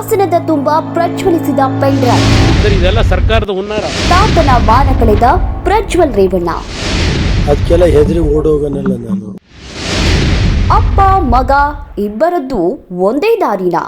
ಹಾಸನದ ತುಂಬಾ ಪ್ರಜ್ವಲಿಸಿದ ಪೆಂಡ್ರೈವ್ ಇದೆಲ್ಲ ಸರ್ಕಾರದ ಹುನ್ನಾರ. ತಾತನ ಮಾನ ಕಳೆದ ಪ್ರಜ್ವಲ್ ರೇವಣ್ಣ. ಅದಕ್ಕೆಲ್ಲ ಹೆದರಿ ಓಡೋಗನಲ್ಲ ನಾನು. ಅಪ್ಪ ಮಗ ಇಬ್ಬರದ್ದು ಒಂದೇ ದಾರಿನ?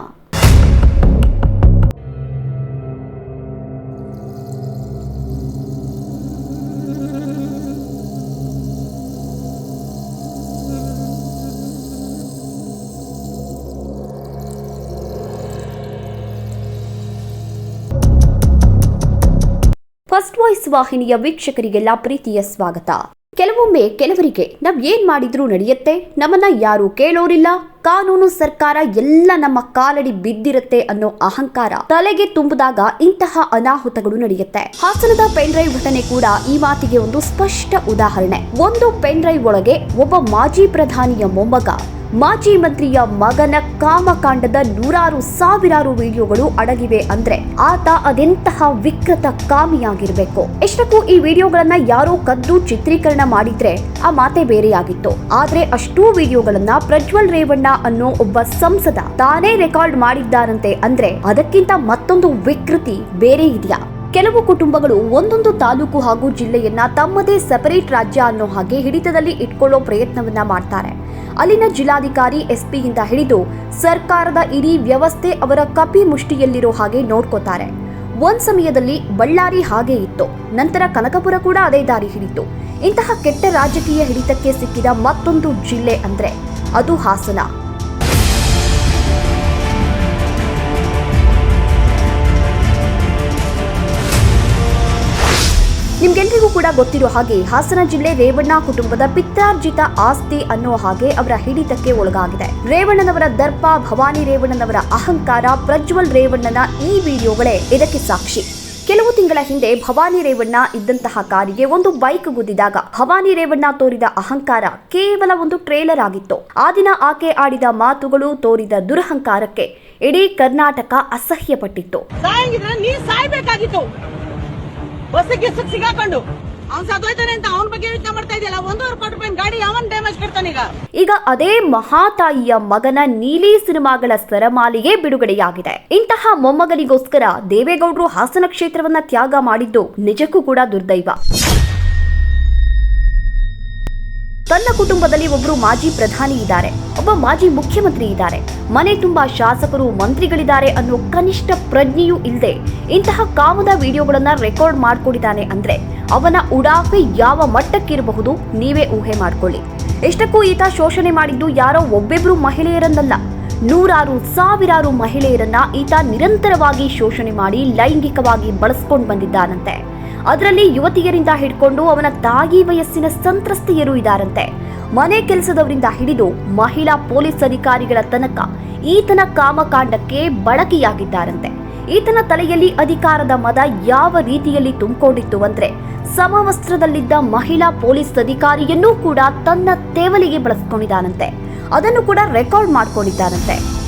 ವಾಯ್ಸ್ ವಾಹಿನಿಯ ವೀಕ್ಷಕರಿಗೆಲ್ಲ ಪ್ರೀತಿಯ ಸ್ವಾಗತ. ಕೆಲವೊಮ್ಮೆ ಕೆಲವರಿಗೆ ನಾವ್ ಏನ್ ಮಾಡಿದ್ರೂ ನಡೆಯುತ್ತೆ ನಮ್ಮನ್ನ ಯಾರು ಕೇಳೋರಿಲ್ಲ ಕಾನೂನು ಸರ್ಕಾರ ಎಲ್ಲ ನಮ್ಮ ಕಾಲಡಿ ಬಿದ್ದಿರುತ್ತೆ ಅನ್ನೋ ಅಹಂಕಾರ ತಲೆಗೆ ತುಂಬಿದಾಗ ಇಂತಹ ಅನಾಹುತಗಳು ನಡೆಯುತ್ತೆ. ಹಾಸನದ ಪೆನ್ ಡ್ರೈವ್ ಘಟನೆ ಕೂಡ ಈ ಮಾತಿಗೆ ಒಂದು ಸ್ಪಷ್ಟ ಉದಾಹರಣೆ. ಒಂದು ಪೆನ್ ಡ್ರೈವ್ ಒಳಗೆ ಒಬ್ಬ ಮಾಜಿ ಪ್ರಧಾನಿಯ ಮೊಮ್ಮಗ, ಮಾಜಿ ಮಂತ್ರಿಯ ಮಗನ ಕಾಮಕಾಂಡದ ನೂರಾರು ಸಾವಿರಾರು ವಿಡಿಯೋಗಳು ಅಡಗಿವೆ ಅಂದ್ರೆ ಆತ ಅದೆಂತಹ ವಿಕೃತ ಕಾಮಿಯಾಗಿರ್ಬೇಕು. ಎಷ್ಟಕ್ಕೂ ಈ ವಿಡಿಯೋಗಳನ್ನ ಯಾರೋ ಕದ್ದು ಚಿತ್ರೀಕರಣ ಮಾಡಿದ್ರೆ ಆ ಮಾತೆ ಬೇರೆಯಾಗಿತ್ತು. ಆದ್ರೆ ಅಷ್ಟೂ ವಿಡಿಯೋಗಳನ್ನ ಪ್ರಜ್ವಲ್ ರೇವಣ್ಣ ಅನ್ನೋ ಒಬ್ಬ ಸಂಸದ ತಾನೇ ರೆಕಾರ್ಡ್ ಮಾಡಿದ್ದಾರಂತೆ ಅಂದ್ರೆ ಅದಕ್ಕಿಂತ ಮತ್ತೊಂದು ವಿಕೃತಿ ಬೇರೆ ಇದೆಯಾ? ಕೆಲವು ಕುಟುಂಬಗಳು ಒಂದೊಂದು ತಾಲೂಕು ಹಾಗೂ ಜಿಲ್ಲೆಯನ್ನ ತಮ್ಮದೇ ಸೆಪರೇಟ್ ರಾಜ್ಯ ಅನ್ನೋ ಹಾಗೆ ಹಿಡಿತದಲ್ಲಿ ಇಟ್ಕೊಳ್ಳೋ ಪ್ರಯತ್ನವನ್ನ ಮಾಡ್ತಾರೆ. ಅಲ್ಲಿನ ಜಿಲ್ಲಾಧಿಕಾರಿ ಎಸ್ಪಿಯಿಂದ ಹಿಡಿದು ಸರ್ಕಾರದ ಇಡೀ ವ್ಯವಸ್ಥೆ ಅವರ ಕಪಿ ಮುಷ್ಟಿಯಲ್ಲಿರೋ ಹಾಗೆ ನೋಡ್ಕೋತಾರೆ. ಒಂದ್ ಸಮಯದಲ್ಲಿ ಬಳ್ಳಾರಿ ಹಾಗೆ ಇತ್ತು. ನಂತರ ಕನಕಪುರ ಕೂಡ ಅದೇ ದಾರಿ ಹಿಡಿತು. ಇಂತಹ ಕೆಟ್ಟ ರಾಜಕೀಯ ಹಿಡಿತಕ್ಕೆ ಸಿಕ್ಕಿದ ಮತ್ತೊಂದು ಜಿಲ್ಲೆ ಅಂದ್ರೆ ಅದು ಹಾಸನ. ಕೂಡ ಗೊತ್ತಿರೋ ಹಾಗೆ ಹಾಸನ ಜಿಲ್ಲೆ ರೇವಣ್ಣ ಕುಟುಂಬದ ಪಿತ್ರಾರ್ಜಿತ ಆಸ್ತಿ ಅನ್ನೋ ಹಾಗೆ ಅವರ ಹಿಡಿತಕ್ಕೆ ಒಳಗಾಗಿದೆ. ರೇವಣ್ಣನವರ ದರ್ಪ, ಭವಾನಿ ರೇವಣ್ಣನವರ ಅಹಂಕಾರ, ಪ್ರಜ್ವಲ್ ರೇವಣ್ಣನ ಈ ವಿಡಿಯೋಗಳೇ ಇದಕ್ಕೆ ಸಾಕ್ಷಿ. ಕೆಲವು ತಿಂಗಳ ಹಿಂದೆ ಭವಾನಿ ರೇವಣ್ಣ ಇದ್ದಂತಹ ಕಾರಿಗೆ ಒಂದು ಬೈಕ್ ಗುದ್ದಿದಾಗ ಭವಾನಿ ರೇವಣ್ಣ ತೋರಿದ ಅಹಂಕಾರ ಕೇವಲ ಒಂದು ಟ್ರೇಲರ್ ಆಗಿತ್ತು. ಆ ದಿನ ಆಕೆ ಆಡಿದ ಮಾತುಗಳು ತೋರಿದ ದುರಹಂಕಾರಕ್ಕೆ ಇಡೀ ಕರ್ನಾಟಕ ಅಸಹ್ಯಪಟ್ಟಿತ್ತು. ಕೊಡ್ತಾನೀಗ ಈಗ? ಅದೇ ಮಹಾತಾಯಿಯ ಮಗನ ನೀಲಿ ಸಿನಿಮಾಗಳ ಸರಮಾಲಿಗೆ ಬಿಡುಗಡೆಯಾಗಿದೆ. ಇಂತಹ ಮೊಮ್ಮಗನಿಗೋಸ್ಕರ ದೇವೇಗೌಡರು ಹಾಸನ ಕ್ಷೇತ್ರವನ್ನ ತ್ಯಾಗ ಮಾಡಿದ್ದು ನಿಜಕ್ಕೂ ಕೂಡ ದುರ್ದೈವ. ತನ್ನ ಕುಟುಂಬದಲ್ಲಿ ಒಬ್ಬರು ಮಾಜಿ ಪ್ರಧಾನಿ ಇದ್ದಾರೆ. ಒಬ್ಬ ಮಾಜಿ ಮುಖ್ಯಮಂತ್ರಿ ಇದ್ದಾರೆ. ಮನೆ ತುಂಬಾ ಶಾಸಕರು, ಮಂತ್ರಿಗಳಿದ್ದಾರೆ ಅನ್ನೋ ಕನಿಷ್ಠ ಪ್ರಜ್ಞೆಯೂ ಇಲ್ಲದೆ ಇಂತಹ ಕಾಮದ ವಿಡಿಯೋಗಳನ್ನ ರೆಕಾರ್ಡ್ ಮಾಡ್ಕೊಂಡಿದ್ದಾನೆ ಅಂದ್ರೆ ಅವನ ಉಡಾಫೆ ಯಾವ ಮಟ್ಟಕ್ಕಿರಬಹುದು, ನೀವೇ ಊಹೆ ಮಾಡಿಕೊಳ್ಳಿ. ಎಷ್ಟಕ್ಕೂ ಈತ ಶೋಷಣೆ ಮಾಡಿದ್ದು ಯಾರೋ ಒಬ್ಬೊಬ್ಬರು ಮಹಿಳೆಯರನ್ನಲ್ಲ. ನೂರಾರು ಸಾವಿರಾರು ಮಹಿಳೆಯರನ್ನ ಈತ ನಿರಂತರವಾಗಿ ಶೋಷಣೆ ಮಾಡಿ ಲೈಂಗಿಕವಾಗಿ ಬಳಸ್ಕೊಂಡು ಬಂದಿದ್ದಾನಂತೆ. ಅದರಲ್ಲಿ ಯುವತಿಯರಿಂದ ಹಿಡ್ಕೊಂಡು ಅವನ ತಾಯಿ ವಯಸ್ಸಿನ ಸಂತ್ರಸ್ತೆಯರು ಇದ್ದಾರಂತೆ ಮನೆ ಕೆಲಸದವರಿಂದ ಹಿಡಿದು ಮಹಿಳಾ ಪೊಲೀಸ್ ಅಧಿಕಾರಿಗಳ ತನಕ ಈತನ ಕಾಮಕಾಂಡಕ್ಕೆ ಬಳಕೆಯಾಗಿದ್ದಾರಂತೆ. ಈತನ ತಲೆಯಲ್ಲಿ ಅಧಿಕಾರದ ಮದ ಯಾವ ರೀತಿಯಲ್ಲಿ ತುಂಬಿಕೊಂಡಿತ್ತು ಅಂದ್ರೆ ಸಮವಸ್ತ್ರದಲ್ಲಿದ್ದ ಮಹಿಳಾ ಪೊಲೀಸ್ ಅಧಿಕಾರಿಯನ್ನೂ ಕೂಡ ತನ್ನ ತೇವಲಿಗೆ ಬಳಸ್ಕೊಂಡಿದ್ದಾನಂತೆ. ಅದನ್ನು ಕೂಡ ರೆಕಾರ್ಡ್ ಮಾಡ್ಕೊಂಡಿದ್ದಾನಂತೆ.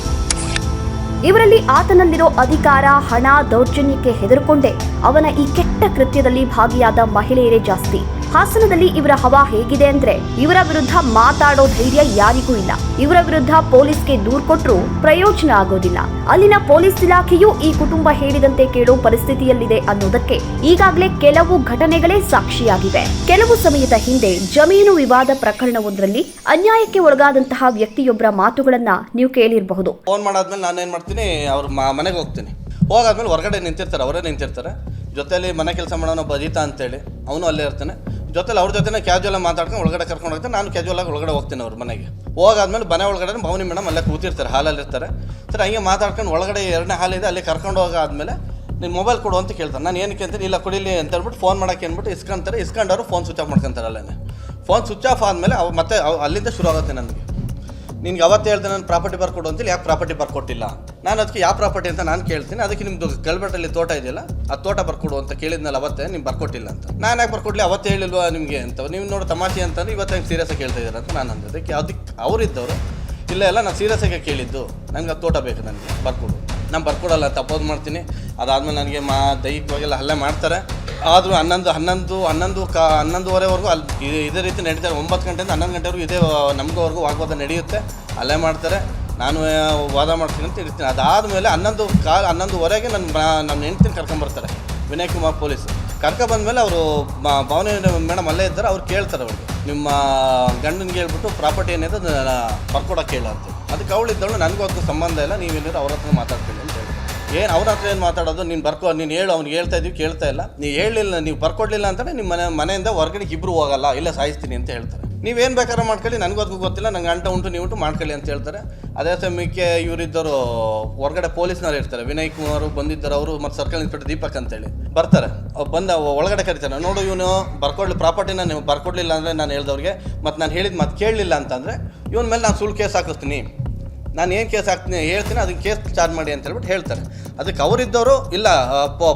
ಇವರಲ್ಲಿ ಆತನಲ್ಲಿರೋ ಅಧಿಕಾರ, ಹಣ, ದೌರ್ಜನ್ಯಕ್ಕೆ ಹೆದರ್ಕೊಂಡೇ ಅವನ ಈ ಕೆಟ್ಟ ಕೃತ್ಯದಲ್ಲಿ ಭಾಗಿಯಾದ ಮಹಿಳೆಯರೇ ಜಾಸ್ತಿ. ಹಾಸನದಲ್ಲಿ ಇವರ ಹವಾ ಹೇಗಿದೆ ಅಂದ್ರೆ ಇವರ ವಿರುದ್ಧ ಮಾತಾಡೋ ಧೈರ್ಯ ಯಾರಿಗೂ ಇಲ್ಲ. ಇವರ ವಿರುದ್ಧ ಪೊಲೀಸ್ಗೆ ದೂರ್ ಕೊಟ್ಟರು ಪ್ರಯೋಜನ ಆಗೋದಿಲ್ಲ. ಅಲ್ಲಿನ ಪೊಲೀಸ್ ಇಲಾಖೆಯೂ ಈ ಕುಟುಂಬ ಹೇಳಿದಂತೆ ಕೇಳೋ ಪರಿಸ್ಥಿತಿಯಲ್ಲಿದೆ ಅನ್ನೋದಕ್ಕೆ ಈಗಾಗಲೇ ಕೆಲವು ಘಟನೆಗಳೇ ಸಾಕ್ಷಿಯಾಗಿವೆ. ಕೆಲವು ಸಮಯದ ಹಿಂದೆ ಜಮೀನು ವಿವಾದ ಪ್ರಕರಣವೊಂದರಲ್ಲಿ ಅನ್ಯಾಯಕ್ಕೆ ಒಳಗಾದಂತಹ ವ್ಯಕ್ತಿಯೊಬ್ಬರ ಮಾತುಗಳನ್ನ ನೀವು ಕೇಳಿರಬಹುದು. ಫೋನ್ ಮಾಡಾದ್ಮೇಲೆ ನಾನು ಏನು ಮಾಡ್ತೀನಿ, ಅವ್ರ ಮನೆಗೆ ಹೋಗ್ತೀನಿ. ಹೋಗಾದ್ಮೇಲೆ ಹೊರಗಡೆ ನಿಂತಿರ್ತಾರೆ, ಅವರೇ ನಿಂತಿರ್ತಾರೆ. ಜೊತೆಯಲ್ಲಿ ಮನೆ ಕೆಲಸ ಮಾಡೋನು ಬದೀತಾ ಅಂತೇಳಿ, ಅವನು ಅಲ್ಲೇ ಇರ್ತಾನೆ. ಜೊತೆಲಿ ಅವ್ರ ಜೊತೆನೇ ಕ್ಯಾಜುವಲ್ ಮಾತಾಡ್ಕೊಂಡು ಒಳಗಡೆ ಕರ್ಕೊಂಡು ಹೋಗ್ತೀನಿ ನಾನು ಕ್ಯಾಜುವಲ್ ಆಗಿ ಒಳಗಡೆ ಹೋಗ್ತೀನಿ ಅವ್ರ ಮನೆಗೆ. ಹೋಗಾದ್ಮೇಲೆ ಮನೆ ಒಳಗಡೆ ಭವನಿ ಮೇಡಮ್ ಅಲ್ಲೇ ಕೂತಿರ್ತಾರೆ, ಹಾಲಲ್ಲಿ ಇರ್ತಾರೆ. ಸರ್, ಹಂಗೆ ಮಾತಾಡ್ಕೊಂಡು ಒಳಗಡೆ ಎರಡನೇ ಹಾಲಿದೆ ಅಲ್ಲಿ ಕರ್ಕೊಂಡು ಹೋಗಾದ್ಮೇಲೆ ನೀನು ಮೊಬೈಲ್ ಕೊಡು ಅಂತ ಕೇಳ್ತಾರೆ ನಾನು ಏನಕ್ಕೆ ಅಂತೀನಿ, ಇಲ್ಲ ಕೊಡಿಲಿ ಅಂತ ಹೇಳ್ಬಿಟ್ಟು ಫೋನ್ ಮಾಡೋಕೆ ಅಂದ್ಬಿಟ್ಟು ಇಸ್ಕೊಂತಾರೆ. ಇಸ್ಕೊಂಡವ್ರು ಫೋನ್ ಸ್ವಿಚ್ ಆಫ್ ಮಾಡ್ಕೊಂತಾರೆ ಅಲ್ಲೇ ಫೋನ್ ಸ್ವಿಚ್ ಆಫ್ ಆದಮೇಲೆ ಅವ್ ಮತ್ತೆ ಅಲ್ಲಿಂದ ಶುರು ಆಗುತ್ತೆ ನನಗೆ. ನಿನ್ಗೆ ಅವತ್ತು ಹೇಳ್ದೆ ನಾನು ಪ್ರಾಪರ್ಟಿ ಬರ್ಕೊಡು ಅಂತೇಳಿ, ಯಾಕೆ ಪ್ರಾಪರ್ಟಿ ಬರ್ಕೊಟ್ಟಿಲ್ಲ? ನಾನು ಅದಕ್ಕೆ ಯಾವ ಪ್ರಾಪರ್ಟಿ ಅಂತ ನಾನು ಕೇಳ್ತೀನಿ. ಅದಕ್ಕೆ ನಿಮ್ಮದು ಕಲ್ಬೆಟ್ಟಲ್ಲಿ ತೋಟ ಇದೆಯಲ್ಲ, ಆ ತೋಟ ಬರ್ಕೊಡು ಅಂತ ಕೇಳಿದ್ನಲ್ಲ ಅವತ್ತೇ ನೀವು ಬರ್ಕೊಟ್ಟಿಲ್ಲ ಅಂತ. ನಾನು ಯಾಕೆ ಬರ್ಕೊಡ್ಲಿ? ಅವತ್ತೇ ಹೇಳಿಲ್ವಾ ನಿಮಗೆ ಅಂತ. ನೀವು ನೋಡಿ ತಮಾಷೆ ಅಂತಂದ್ರೆ ಇವತ್ತು ಹೆಂಗೆ ಸೀರಿಯಸ್ ಆಗಿ ಕೇಳ್ತಾ ಇದ್ದಾರೆ ಅಂತ ನಾನು ಅಂದೆ. ಅದಕ್ಕೆ ಅದಕ್ಕೆ ಅವರಿದ್ದವರು ಇಲ್ಲ ಎಲ್ಲ ನಾನು ಸೀರಿಯಸ್ ಆಗಿ ಕೇಳಿದ್ದು ನನಗೆ ಆ ತೋಟ ಬೇಕು ನನಗೆ, ಬರ್ಕೊಡು. ನಾನು ಬರ್ಕೊಡಲ್ಲ ತಪ್ಪೋದು ಮಾಡ್ತೀನಿ. ಅದಾದಮೇಲೆ ನನಗೆ ಮಾ ದೈಹಿಕವಾಗೆಲ್ಲ ಹಲ್ಲೆ ಮಾಡ್ತಾರೆ. ಆದರೂ ಹನ್ನೊಂದು ಹನ್ನೊಂದು ಹನ್ನೊಂದು ಕ, ಹನ್ನೊಂದುವರೆವರೆಗೂ ಅಲ್ಲಿ ಇದೇ- ರೀತಿ ನಡೀತಾರೆ. ಒಂಬತ್ತು ಗಂಟೆಯಿಂದ ಹನ್ನೊಂದು ಗಂಟೆವರೆಗೂ ಇದೇ ನಮಗೂವರೆಗೂ ವಾಗ್ವಾದ ನಡೆಯುತ್ತೆ. ಅಲ್ಲೇ ಮಾಡ್ತಾರೆ. ನಾನು ವಾದ ಮಾಡ್ತೀನಿ ಅಂತ ಇರ್ತೀನಿ. ಅದಾದಮೇಲೆ ಹನ್ನೊಂದು ಕಾಲ್ ಹನ್ನೊಂದುವರೆಗೆ ನನ್ನ ನನ್ನ ಹೆಂಡ್ತಿನ ಕರ್ಕೊಂಬರ್ತಾರೆ ವಿನಯ್ ಕುಮಾರ್ ಪೊಲೀಸ್. ಕರ್ಕೊಬಂದ್ಮೇಲೆ ಅವರು ಭಾವನೆ ಮೇಡಮ್ ಅಲ್ಲೇ ಇದ್ದಾರೆ. ಅವ್ರು ಕೇಳ್ತಾರೆ ಅವ್ರಿಗೆ. ನಿಮ್ಮ, ಗಂಡನಿಗೆ ಹೇಳ್ಬಿಟ್ಟು ಪ್ರಾಪರ್ಟಿ ಏನಿದೆ, ಅದನ್ನು ಪರ್ಕೊಡೋಕ್ಕೆ ಅಂತ ಅದಕ್ಕೆ ಅವಳಿದ್ದವಳು ನನಗೂ ಅದಕ್ಕೂ ಸಂಬಂಧ ಇಲ್ಲ. ನೀವೇನಿದ್ರು ಅವ್ರ ಹತ್ರ ಮಾತಾಡ್ತೀನಿ ಏನು ಅವ್ರ ಹತ್ರ ಏನು ಮಾತಾಡೋದು? ನೀನು ಬರ್ಕೊ, ನೀನು ಹೇಳು ಅವ್ನಿಗೆ ಹೇಳ್ತಾ ಇದೀವಿ, ಕೇಳ್ತಾ ಇಲ್ಲ. ನೀವು ಹೇಳಿಲ್ಲ, ನೀವು ಬರ್ಕೊಡ್ಲಿಲ್ಲ ಅಂತಲೇ ನಿಮ್ಮ ಮನೆ, ಮನೆಯಿಂದ ಹೊರಗಡೆ ಇಬ್ಬರು ಹೋಗಲ್ಲ, ಇಲ್ಲ ಸಾಯಿಸ್ತೀನಿ ಅಂತ ಹೇಳ್ತಾರೆ. ನೀವೇನು ಬೇಕಾದ್ರೆ ಮಾಡ್ಕೊಳ್ಳಿ ನನಗೂ ಅದಕ್ಕೂ ಗೊತ್ತಿಲ್ಲ, ನಂಗೆ ಅಂಟ ಉಂಟು, ನೀವು ಉಂಟು, ಮಾಡ್ಕೊಳ್ಳಿ ಅಂತ ಹೇಳ್ತಾರೆ. ಅದೇ ಸಮಯಕ್ಕೆ ಇವರಿದ್ದರು ಹೊರಗಡೆ ಪೊಲೀಸ್ನವ್ರು ಇರ್ತಾರೆ. ವಿನಯ್ ಕುಮಾರ್ ಬಂದಿದ್ದಾರೆ, ಅವರು ಮತ್ತು ಸರ್ಕಲ್ ಇನ್ಸ್ಪೆಕ್ಟರ್ ದೀಪಕ್ ಅಂತೇಳಿ. ಬರ್ತಾರೆ. ಬಂದ ಒಳಗಡೆ ಕರಿತಾರೆ. ನೋಡು ಇವನು ಬರ್ಕೊಡ್ಲಿ, ಪ್ರಾಪರ್ಟಿನ ನೀವು ಬರ್ಕೊಡ್ಲಿಲ್ಲ ಅಂದರೆ ನಾನು ಹೇಳ್ದವ್ರಿಗೆ ಮತ್ತು ನಾನು ಹೇಳಿದ ಮತ್ತು ಕೇಳಲಿಲ್ಲ ಅಂತಂದರೆ, ಇವನ ಮೇಲೆ ನಾನು ಸುಳ್ಳು ಕೇಸ್ ಹಾಕಿಸ್ತೀನಿ. ನಾನು ಏನು ಕೇಸ್ ಹಾಕ್ತೀನಿ, ಹೇಳ್ತೀನಿ ಅದಕ್ಕೆ ಕೇಸ್ ಚಾರ್ಜ್ ಮಾಡಿ ಅಂತ ಹೇಳ್ಬಿಟ್ಟು ಹೇಳ್ತಾರೆ. ಅದಕ್ಕೆ ಅವರಿದ್ದವರು, ಇಲ್ಲ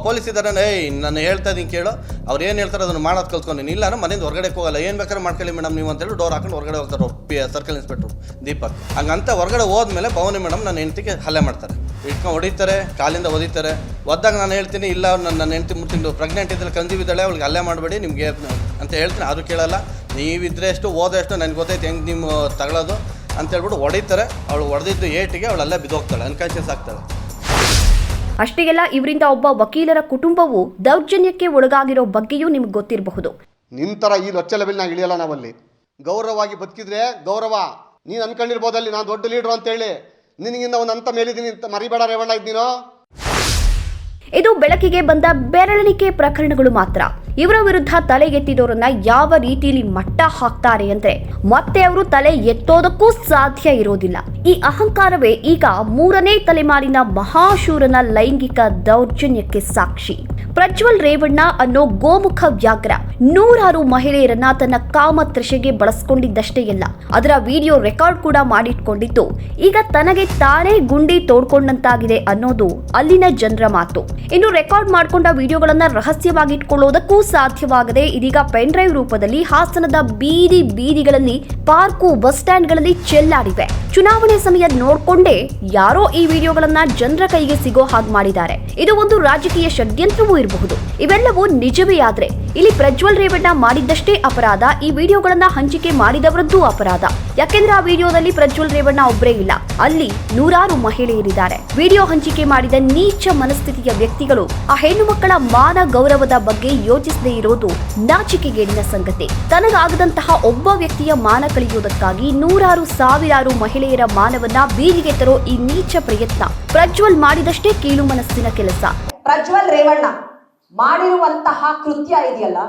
ಪೊಲೀಸ್ ಇದ್ದಾರೆ ಏಯ್ ನಾನು ಹೇಳ್ತಾ ಇದ್ದೀನಿ ಕೇಳು. ಅವ್ರು ಏನು ಹೇಳ್ತಾರೆ ಅದನ್ನು ಮಾಡೋದು ಕಲ್ತ್ಕೊಂಡು. ಇಲ್ಲ ನಾನು ಮನೆಯಿಂದ ಹೊರಗಡೆ ಹೋಗಲ್ಲ. ಏನು ಬೇಕಾದ್ರೆ ಮಾಡ್ಕೊಳ್ಳಿ ಮೇಡಮ್ ನೀವು ಅಂತೇಳಿ ಡೋರ್ ಹಾಕೊಂಡು ಹೊರಗಡೆ ಹೋಗ್ತಾರೆ ಪಿ ಸರ್ಕಲ್ ಇನ್ಸ್ಪೆಕ್ಟ್ರು ದೀಪಕ್. ಹಂಗಂತ ಹೊರಗಡೆ ಹೋದ್ಮೇಲೆ ಭವನಿ ಮೇಡಮ್ ನನ್ನ ಹೆಂಡತಿಗೆ ಹಲ್ಲೆ ಮಾಡ್ತಾರೆ. ಇಟ್ಕೊಂಡು ಹೊಡಿತಾರೆ, ಕಾಲಿಂದ ಒದಿತಾರೆ. ಒದ್ದಾಗ ನಾನು ಹೇಳ್ತೀನಿ, ಇಲ್ಲ, ನನ್ನ ನನ್ನ ಹೆಂಡತಿ ಮುಟ್ಟಿದ್ದು ಪ್ರೆಗ್ನೆಂಟ್ ಇದ್ದಲ್ಲಿ ಕಂದಿವಿದ್ದಾಳೆ, ಅವ್ಳಿಗೆ ಹಲ್ಲೆ ಮಾಡಬೇಡಿ, ನಿಮಗೆ ಅಂತ ಹೇಳ್ತೀನಿ. ಅದು ಕೇಳಲ್ಲ. ನೀವಿದ್ರೆ ಎಷ್ಟು ಓದೋ ನನಗೆ ಗೊತ್ತೈತೆ, ಹೆಂಗೆ ನೀವು ತಗೊಳ್ಳೋದು ಅಂತ ಹೇಳ್ಬಿಟ್ಟು ಹೊಡಿತಾರೆ ಅವಳು ಹೊಡೆದಿದ್ದು ಏಟಿಗೆ ಅವಳೆಲ್ಲ ಅಲ್ಲೇ ಬಿದ್ದೋಗ್ತಾಳೆ ಅನ್ಕಾನ್ಷಿಯಸ್ ಆಗ್ತಾಳೆ. ಅಷ್ಟಿಗೆಲ್ಲ ಇವರಿಂದ ಒಬ್ಬ ವಕೀಲರ ಕುಟುಂಬವು ದೌರ್ಜನ್ಯಕ್ಕೆ ಒಳಗಾಗಿರೋ ಬಗ್ಗೆಯೂ ನಿಮ್ಗೆ ಗೊತ್ತಿರಬಹುದು. ನಿಂತರ ಈ ಲೊಚ್ಚ ಲೆವೆಲ್ನಾಗ ಇಳಿಯಲ್ಲ ನಾವಲ್ಲಿ. ಗೌರವವಾಗಿ ಬದುಕಿದ್ರೆ ಗೌರವ ನೀನು ಅನ್ಕೊಂಡಿರ್ಬೋದಲ್ಲಿ ನಾನು ದೊಡ್ಡ ಲೀಡ್ರು ಅಂತೇಳಿ ನಿನಗಿಂದ ಒಂದು ಅಂತ ಮೇಲಿದ್ದೀನಿ ಅಂತ ಮರಿಬೇಡ ರೇವಣ್ಣ ಇದ್ದೀನೋ ಇದು ಬೆಳಕಿಗೆ ಬಂದ ಬೆರಳಿಕೆ ಪ್ರಕರಣಗಳು ಮಾತ್ರ. ಇವರ ವಿರುದ್ಧ ತಲೆ ಎತ್ತಿದವರನ್ನ ಯಾವ ರೀತಿಯಲ್ಲಿ ಮಟ್ಟ ಹಾಕ್ತಾರೆ ಅಂದ್ರೆ ಮತ್ತೆ ಅವರು ತಲೆ ಎತ್ತೋದಕ್ಕೂ ಸಾಧ್ಯ ಇರೋದಿಲ್ಲ. ಈ ಅಹಂಕಾರವೇ ಈಗ ಮೂರನೇ ತಲೆಮಾರಿನ ಮಹಾಶೂರನ ಲೈಂಗಿಕ ದೌರ್ಜನ್ಯಕ್ಕೆ ಸಾಕ್ಷಿ. ಪ್ರಜ್ವಲ್ ರೇವಣ್ಣ ಅನ್ನೋ ಗೋಮುಖ ವ್ಯಾಘ್ರ ನೂರಾರು ಮಹಿಳೆಯರನ್ನ ತನ್ನ ಕಾಮ ತೃಷೆಗೆ ಬಳಸ್ಕೊಂಡಿದ್ದಷ್ಟೇ ಇಲ್ಲ ಅದರ ವಿಡಿಯೋ ರೆಕಾರ್ಡ್ ಕೂಡ ಮಾಡಿಟ್ಕೊಂಡಿದ್ದು ಈಗ ತನಗೆ ತಾನೇ ಗುಂಡಿ ತೋಡ್ಕೊಂಡಂತಾಗಿದೆ ಅನ್ನೋದು ಅಲ್ಲಿನ ಜನರ ಮಾತು. ಇನ್ನು ರೆಕಾರ್ಡ್ ಮಾಡ್ಕೊಂಡ ವಿಡಿಯೋಗಳನ್ನ ರಹಸ್ಯವಾಗಿ ಇಟ್ಕೊಳ್ಳೋದಕ್ಕೂ ಸಾಧ್ಯವಾಗದೆ ಇದೀಗ ಪೆನ್ ಡ್ರೈವ್ ರೂಪದಲ್ಲಿ ಹಾಸನದ ಬೀದಿ ಬೀದಿಗಳಲ್ಲಿ ಪಾರ್ಕು ಬಸ್ ಸ್ಟ್ಯಾಂಡ್ಗಳಲ್ಲಿ ಚೆಲ್ಲಾಡಿವೆ. ಚುನಾವಣೆ ಸಮಯ ನೋಡ್ಕೊಂಡೇ ಯಾರೋ ಈ ವಿಡಿಯೋಗಳನ್ನ ಜನರ ಕೈಗೆ ಸಿಗೋ ಹಾಗೆ ಮಾಡಿದ್ದಾರೆ. ಇದು ಒಂದು ರಾಜಕೀಯ ಷಡ್ಯಂತ್ರವೂ ಇರಬಹುದು. ಇವೆಲ್ಲವೂ ನಿಜವೇ ಆದ್ರೆ ಇಲ್ಲಿ ಪ್ರಜ್ವಲ್ ರೇವಣ್ಣ ಮಾಡಿದ್ದಷ್ಟೇ ಅಪರಾಧ, ಈ ವಿಡಿಯೋಗಳನ್ನ ಹಂಚಿಕೆ ಮಾಡಿದವರದ್ದು ಅಪರಾಧ. ಯಾಕೆಂದ್ರೆ ಆ ವಿಡಿಯೋದಲ್ಲಿ ಪ್ರಜ್ವಲ್ ರೇವಣ್ಣ ಒಬ್ಬರೇ ಇಲ್ಲ. ಅಲ್ಲಿ ನೂರಾರು ಮಹಿಳೆಯರಿದ್ದಾರೆ. ವಿಡಿಯೋ ಹಂಚಿಕೆ ಮಾಡಿದ ನೀಚ ಮನಸ್ಥಿತಿಯ ವ್ಯಕ್ತಿಗಳು ಆ ಹೆಣ್ಣು ಮಕ್ಕಳ ಮಾನ ಗೌರವದ ಬಗ್ಗೆ ಯೋಚಿಸದೇ ಇರೋದು ನಾಚಿಕೆಗೇಡಿನ ಸಂಗತಿ. ತನಗಾಗದಂತಹ ಒಬ್ಬ ವ್ಯಕ್ತಿಯ ಮಾನ ಕಳೆಯುವುದಕ್ಕಾಗಿ ನೂರಾರು ಸಾವಿರಾರು ಮಹಿಳೆಯರ ಮಾನವನ್ನ ಬೀದಿಗೆ ತರೋ ಈ ನೀಚ ಪ್ರಯತ್ನ. ಪ್ರಜ್ವಲ್ ಮಾಡಿದಷ್ಟೇ ಕೀಳು ಮನಸ್ಸಿನ ಕೆಲಸ. ಪ್ರಜ್ವಲ್ ರೇವಣ್ಣ, ಮಾಡಿರುವಂತಹ ಕೃತ್ಯ ಇದೆಯಲ್ಲ?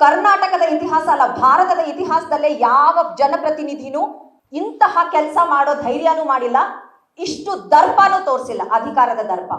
ಕರ್ನಾಟಕದ ಇತಿಹಾಸ ಅಲ್ಲ, ಭಾರತದ ಇತಿಹಾಸದಲ್ಲೇ ಯಾವ ಜನಪ್ರತಿನಿಧಿನೂ ಇಂತಹ ಕೆಲಸ ಮಾಡೋ ಧೈರ್ಯನೂ ಮಾಡಿಲ್ಲ. ಇಷ್ಟು ದರ್ಪನೂ ತೋರಿಸಿಲ್ಲ, ಅಧಿಕಾರದ ದರ್ಪ.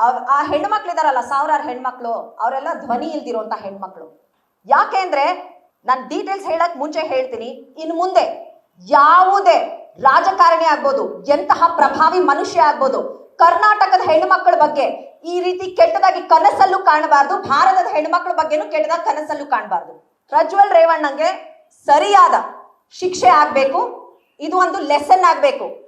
ಅವ್- ಆ ಹೆಣ್ಮಕ್ಳಿದಾರಲ್ಲ ಸಾವಿರಾರು ಹೆಣ್ಮಕ್ಳು, ಅವರೆಲ್ಲ ಧ್ವನಿ ಇಲ್ದಿರುವಂತ ಹೆಣ್ಮಕ್ಳು. ಯಾಕೆ ಅಂದ್ರೆ ನಾನು ಡೀಟೇಲ್ಸ್ ಹೇಳಕ್ ಮುಂಚೆ ಹೇಳ್ತೀನಿ ಇನ್ನು ಮುಂದೆ ಯಾವುದೇ ರಾಜಕಾರಣಿ ಆಗ್ಬೋದು, ಎಂತಹ ಪ್ರಭಾವಿ ಮನುಷ್ಯ ಆಗ್ಬೋದು, ಕರ್ನಾಟಕದ ಹೆಣ್ಮಕ್ಳ ಬಗ್ಗೆ ಈ ರೀತಿ ಕೆಟ್ಟದಾಗಿ ಕನಸಲ್ಲೂ ಕಾಣಬಾರ್ದು, ಭಾರತದ ಹೆಣ್ಮಕ್ಳ ಬಗ್ಗೆನೂ ಕೆಟ್ಟದಾಗಿ ಕನಸಲ್ಲೂ ಕಾಣಬಾರ್ದು. ಪ್ರಜ್ವಲ್ ರೇವಣ್ಣಂಗೆ ಸರಿಯಾದ ಶಿಕ್ಷೆ ಆಗ್ಬೇಕು, ಇದು ಒಂದು ಲೆಸನ್ ಆಗ್ಬೇಕು.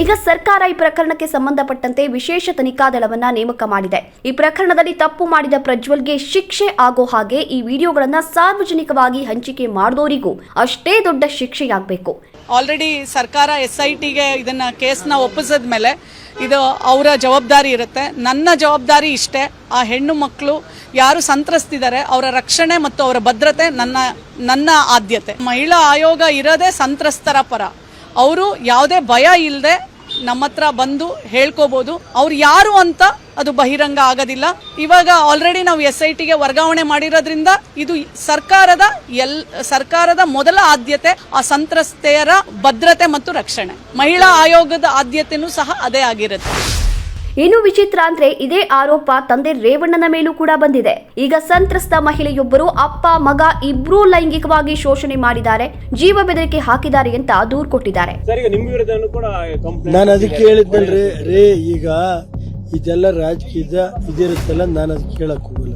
ಈಗ ಸರ್ಕಾರ ಈ ಪ್ರಕರಣಕ್ಕೆ ಸಂಬಂಧಪಟ್ಟಂತೆ ವಿಶೇಷ ತನಿಖಾ ದಳವನ್ನ ನೇಮಕ ಮಾಡಿದೆ. ಈ ಪ್ರಕರಣದಲ್ಲಿ ತಪ್ಪು ಮಾಡಿದ ಪ್ರಜ್ವಲ್ಗೆ ಶಿಕ್ಷೆ ಆಗೋ ಹಾಗೆ ಈ ವಿಡಿಯೋಗಳನ್ನ ಸಾರ್ವಜನಿಕವಾಗಿ ಹಂಚಿಕೆ ಮಾಡಿದವರಿಗೂ ಅಷ್ಟೇ ದೊಡ್ಡ ಶಿಕ್ಷೆಯಾಗಬೇಕು. ಆಲ್ರೆಡಿ ಸರ್ಕಾರ ಎಸ್ ಐ ಟಿಗೆ ಇದನ್ನ ಕೇಸ್ನ ಒಪ್ಪಿಸಿದ ಮೇಲೆ ಇದು ಅವರ ಜವಾಬ್ದಾರಿ ಇರುತ್ತೆ. ನನ್ನ ಜವಾಬ್ದಾರಿ ಇಷ್ಟೇ. ಆ ಹೆಣ್ಣು ಮಕ್ಕಳು ಯಾರು ಸಂತ್ರಸ್ತಿದ್ದಾರೆ ಅವರ ರಕ್ಷಣೆ ಮತ್ತು ಅವರ ಭದ್ರತೆ ನನ್ನ ನನ್ನ ಆದ್ಯತೆ. ಮಹಿಳಾ ಆಯೋಗ ಇರೋದೇ ಸಂತ್ರಸ್ತರ ಪರ. ಅವರು ಯಾವುದೇ ಭಯ ಇಲ್ಲದೆ ನಮ್ಮ ಹತ್ರ ಬಂದು ಹೇಳ್ಕೋಬೋದು. ಅವ್ರು ಯಾರು ಅಂತ ಅದು ಬಹಿರಂಗ ಆಗೋದಿಲ್ಲ. ಇವಾಗ ಆಲ್ರೆಡಿ ನಾವು ಎಸ್ ಐ ಟಿಗೆ ವರ್ಗಾವಣೆ ಮಾಡಿರೋದ್ರಿಂದ ಇದು ಸರ್ಕಾರದ ಎಲ್, ಸರ್ಕಾರದ ಮೊದಲ ಆದ್ಯತೆ, ಆ ಸಂತ್ರಸ್ತೆಯರ ಭದ್ರತೆ ಮತ್ತು ರಕ್ಷಣೆ. ಮಹಿಳಾ ಆಯೋಗದ ಆದ್ಯತೆನೂ ಸಹ ಅದೇ ಆಗಿರುತ್ತೆ. ಇನ್ನು ವಿಚಿತ್ರ ಅಂದ್ರೆ ಇದೇ ಆರೋಪ ತಂದೆ ರೇವಣ್ಣನ ಮೇಲೂ ಕೂಡ ಬಂದಿದೆ. ಈಗ ಸಂತ್ರಸ್ತ ಮಹಿಳೆಯೊಬ್ಬರು ಅಪ್ಪ ಮಗ ಇಬ್ರೂ ಲೈಂಗಿಕವಾಗಿ ಶೋಷಣೆ ಮಾಡಿದ್ದಾರೆ. ಜೀವ ಬೆದರಿಕೆ ಹಾಕಿದ್ದಾರೆ ಅಂತ ದೂರು ಕೊಟ್ಟಿದ್ದಾರೆ. ಸರ್ ಈಗ ನಿಮ್ಮ ವಿರುದ್ಧನೂ ಕೂಡ ಕಂಪ್ಲೇಂಟ್ ನಾನು ಅದಕ್ಕೆ ಹೇಳಿದ್ದಲ್ರಿ ರೇ ಈಗ ಇದೆಲ್ಲ ರಾಜಕೀಯ ಇದಿರುತ್ತಲ್ಲ ನಾನು ಅದಕ್ಕೆ ಕೇಳಕ್ ಹೋಗಲ್ಲ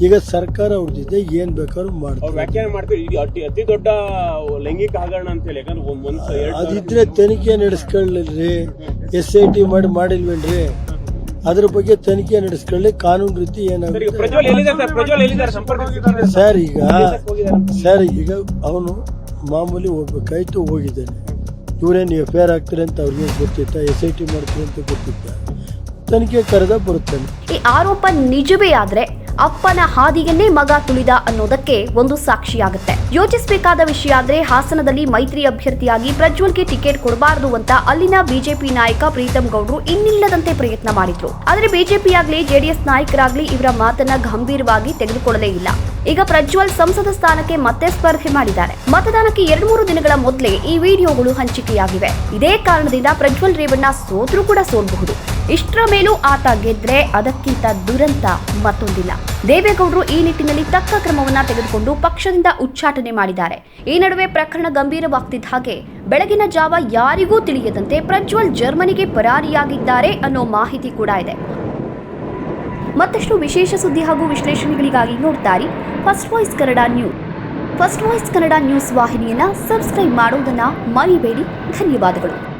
ಈಗ ಸರ್ಕಾರ ಅವ್ರದ್ದಿದೆ ಏನ್ ಬೇಕಾದ್ರೂ ಅವ್ರು ಮಾಡ್ತಾರೆ ವ್ಯಾಖ್ಯಾನ ಮಾಡ್ತೀವಿ ಇದು ಅತಿ ಅತಿ ದೊಡ್ಡ ಲೈಂಗಿಕ ಹಗರಣ ಅಂತ ಹೇಳಿ ಯಾಕಂದ್ರೆ ಒಂದ್ ಒಂದ್ ಸ- ಎರಡ್ ಅದಿದ್ರೆ ತನಿಖೆ ನಡೆಸ್ಕೊಳ್ಳಿ ಎಸ್ ಐ ಟಿ ಮಾಡಿ ಮಾಡಿಲ್ವೇನ್ರಿ? ಅದ್ರ ಬಗ್ಗೆ ತನಿಖೆ ನಡೆಸ್ಕೊಳ್ಳಿ ಕಾನೂನು ರೀತಿ ಸರ್ ಈಗ ಏನಾಗುತ್ತೆ ಪ್ರಜ್ವಲ್ ಎಲ್ಲಿದ್ದಾರೆ ಸರ್? ಪ್ರಜ್ವಲ್ ಎಲ್ಲಿದ್ದಾರೆ? ಸಂಪರ್ಕ ಸರ್. ಈಗ ಸರ್ ಈಗ ಅವನು ಮಾಮೂಲಿ ಹೋಗ್ಬೇಕಾಯ್ತು ಹೋಗಿದ್ದಾನೆ. ಇವರೇನು ಎಫ್ ಐ ಆರ್ ಆಗ್ತಾರೆ ಅಂತ ಅವ್ರಿಗೆ ಗೊತ್ತಿತ್ತ? ಎಸ್ ಐ ಟಿ ಮಾಡ್ತಾರೆ ಅಂತ ಗೊತ್ತಿತ್ತ? ತನಿಖೆ ಕರೆದ ಬರುತ್ತಾನೆ. ಈ ಆರೋಪ ನಿಜವೇ ಆದ್ರೆ ಅಪ್ಪನ ಹಾದಿಯನ್ನೇ ಮಗ ತುಳಿದ ಅನ್ನೋದಕ್ಕೆ ಒಂದು ಸಾಕ್ಷಿಯಾಗುತ್ತೆ. ಯೋಚಿಸಬೇಕಾದ ವಿಷಯ ಆದ್ರೆ ಹಾಸನದಲ್ಲಿ ಮೈತ್ರಿ ಅಭ್ಯರ್ಥಿಯಾಗಿ ಪ್ರಜ್ವಲ್ಗೆ ಟಿಕೆಟ್ ಕೊಡಬಾರದು ಅಂತ ಅಲ್ಲಿನ ಬಿಜೆಪಿ ನಾಯಕ ಪ್ರೀತಮ್ ಗೌಡ್ರು ಇನ್ನಿಲ್ಲದಂತೆ ಪ್ರಯತ್ನ ಮಾಡಿದ್ರು. ಆದ್ರೆ ಬಿಜೆಪಿಯಾಗ್ಲಿ ಜೆಡಿಎಸ್ ನಾಯಕರಾಗ್ಲಿ ಇವರ ಮಾತನ್ನ ಗಂಭೀರವಾಗಿ ತೆಗೆದುಕೊಳ್ಳಲೇ ಇಲ್ಲ. ಈಗ ಪ್ರಜ್ವಲ್ ಸಂಸದ ಸ್ಥಾನಕ್ಕೆ ಮತ್ತೆ ಸ್ಪರ್ಧೆ ಮಾಡಿದ್ದಾರೆ. ಮತದಾನಕ್ಕೆ ಎರಡು ಮೂರು ದಿನಗಳ ಮೊದಲೇ ಈ ವಿಡಿಯೋಗಳು ಹಂಚಿಕೆಯಾಗಿವೆ. ಇದೇ ಕಾರಣದಿಂದ ಪ್ರಜ್ವಲ್ ರೇವಣ್ಣ ಸೋತರು ಕೂಡ ಸೋಲ್ಬಹುದು. ಇಷ್ಟರ ಮೇಲೂ ಆತ ಗೆದ್ರೆ ಅದಕ್ಕಿಂತ ದುರಂತ ಮತ್ತೊಂದಿಲ್ಲ. ದೇವೇಗೌಡರು ಈ ನಿಟ್ಟಿನಲ್ಲಿ ತಕ್ಕ ಕ್ರಮವನ್ನ ತೆಗೆದುಕೊಂಡು ಪಕ್ಷದಿಂದ ಉಚ್ಚಾಟನೆ ಮಾಡಿದ್ದಾರೆ. ಈ ನಡುವೆ ಪ್ರಕರಣ ಗಂಭೀರವಾಗ್ತಿದ್ದ ಹಾಗೆ ಬೆಳಗಿನ ಜಾವ ಯಾರಿಗೂ ತಿಳಿಯದಂತೆ ಪ್ರಜ್ವಲ್ ಜರ್ಮನಿಗೆ ಪರಾರಿಯಾಗಿದ್ದಾರೆ ಅನ್ನೋ ಮಾಹಿತಿ ಕೂಡ ಇದೆ. ಮತ್ತಷ್ಟು ವಿಶೇಷ ಸುದ್ದಿ ಹಾಗೂ ವಿಶ್ಲೇಷಣೆಗಳಿಗಾಗಿ ನೋಡ್ತಾರೆ first voice Kannada news first voice Kannada news ವಾಹಿನಿಯನ್ನು subscribe ಮಾಡೋದನ್ನು ಮರಿಬೇಡಿ. ಧನ್ಯವಾದಗಳು.